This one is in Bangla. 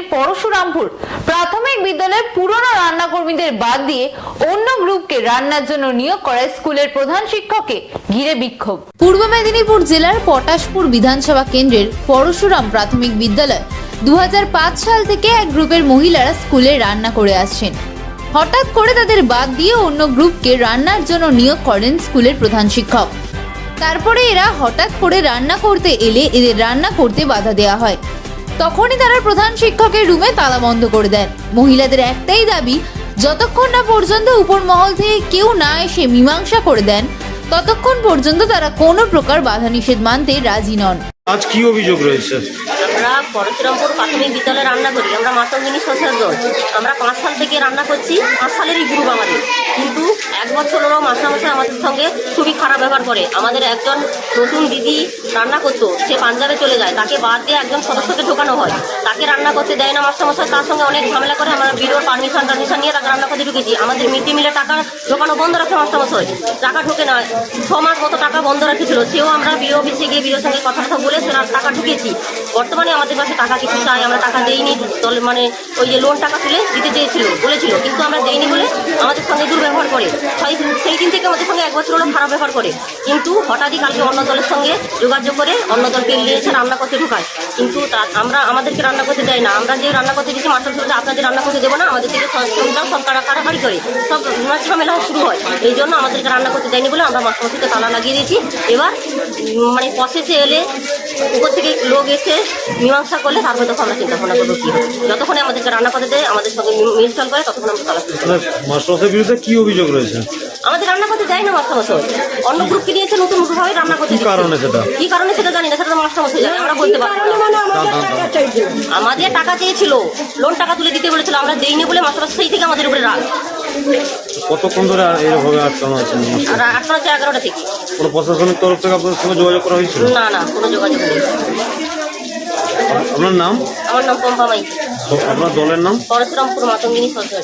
ব্লকের পরশুরামপুর প্রাথমিক বিদ্যালয়ের পুরনো রান্নাকর্মীদের বাদ দিয়ে অন্য গ্রুপকে রান্নার জন্য নিয়োগ করায় স্কুলের প্রধান শিক্ষককে ঘিরে বিক্ষোভ। পূর্ব মেদিনীপুর জেলার পটাশপুর বিধানসভা কেন্দ্রের পরশুরাম প্রাথমিক বিদ্যালয় দু সাল থেকে এক গ্রুপের মহিলারা স্কুলে রান্না করে আসছেন। হঠাৎ করে তাদের বাদ দিয়ে অন্য গ্রুপকে রান্নার জন্য নিয়োগ করেন স্কুলের প্রধান শিক্ষক। তারপরে এরা হঠাৎ করে রান্না করতে এলে এদের রান্না করতে বাধা দেওয়া হয়। তখনই তারা প্রধান শিক্ষকের রুমে তালা বন্ধ করে দেন। মহিলাদের একটাই দাবি যতক্ষণ না পর্যন্ত উপর মহল থেকে কেউ না এসে মীমাংসা করে দেন ততক্ষণ পর্যন্ত তারা কোনো প্রকার বাধা নিষেধ মানতে রাজি নন। আজ কি অভিযোগ রয়েছে? আমরা পরশুরামপুর প্রাথমিক বিদ্যালয়ে রান্না করি। আমরা মাতঙ্গিনী সোশ্যাল আমরা পাঁচ সাল থেকে রান্না করছি। পাঁচ সালেরই গ্রুপ আমাদের কিন্তু এক বছর ওরাও মাস্টারমশাই আমাদের সঙ্গে খুবই খারাপ ব্যবহার করে। আমাদের একজন নতুন দিদি রান্না করতো, সে পাঞ্জাবে চলে যায়, তাকে বাদ দিয়ে একজন সদস্যকে ঢোকানো হয়। তাকে রান্না করতে দেয় না মাস্টারমশাই তার সঙ্গে অনেক ঝামেলা করে আমরা বিরোর পারমিশন টারমিশন নিয়ে তাকে রান্না করতে ঢুকেছি। আমাদের মিড ডে মিলে টাকা ঢোকানো বন্ধ রাখে মাস্টারমশাই টাকা ঢোকে না, ছ মাস মতো টাকা বন্ধ রেখেছিল, সেও আমরা বিও অফিসে গিয়ে বিওর সঙ্গে কথা কথা বলে টাকা ঢুকেছি। বর্তমানে আমাদের কাছে টাকা কিছু চাই আমরা টাকা দেইনি, দল মানে ওই যে লোন টাকা তুলে দিতে চেয়েছিল, বলেছিল, কিন্তু আমরা দেইনি বলে আমাদের সঙ্গে দুর্ব্যবহার করে। সেই সেই দিন থেকে আমাদের সঙ্গে এক বছর হলো খারাপ ব্যবহার করে। কিন্তু হঠাৎই কালকে অন্য দলের সঙ্গে যোগাযোগ করে অন্য দলকে নিয়ে এসে রান্না করতে ঢুকায়। কিন্তু তা- আমরা আমাদেরকে রান্না করতে দেয় না। আমরা যে রান্না করতে দিচ্ছি মাস্টার বলছে আপনাদের রান্না করতে দেবো না। আমাদের থেকে সন্তান সব কারা কারাকারি করে? সব ঝামেলা শুরু হয়। এই জন্য আমাদেরকে রান্না করতে দেয়নি বলে আমরা মাস্টারমশাইকে তালা লাগিয়ে দিয়েছি। এবার মানে প্রসেসে এলে উপর থেকে লোক এসে মীমাংসা করলে তারপরে তখন আমরা চিন্তা ভাবনা করব কি হবে। যতক্ষণে আমাদেরকে রান্না করতে দেয় আমাদের সঙ্গে মিলচল করে ততক্ষণ আমরা তালা খুলবো। মানে মাস্টারমশাইয়ের বিরুদ্ধে কি অভিযোগ রয়েছে? আমাদের রান্না করতে দেয় না মাস্টারমশাই অন্য গ্রুপকে নিয়েছে নতুন ভাবে রান্না করতে কি কারণে সেটা? কি কারণে সেটা জানি না সেটা তো মাস্টারমশাই জানে আমরা বলতে পারব না। আমাদের টাকা চেয়েছিল লোন টাকা তুলে দিতে বলেছিল আমরা দেইনি বলে মাস্টার সেই থেকে আমাদের উপরে রাগ। কতক্ষণ ধরে এইভাবে আটকানো আছে? কোনো প্রশাসনিক তরফ থেকে আপনার সঙ্গে যোগাযোগ করা হয়েছিল? না না কোনো যোগাযোগ নেই। আপনার নাম? আমার নাম পম্পা মাই আপনার দলের নাম? পরশুরামপুর মাতঙ্গিনী সরকার।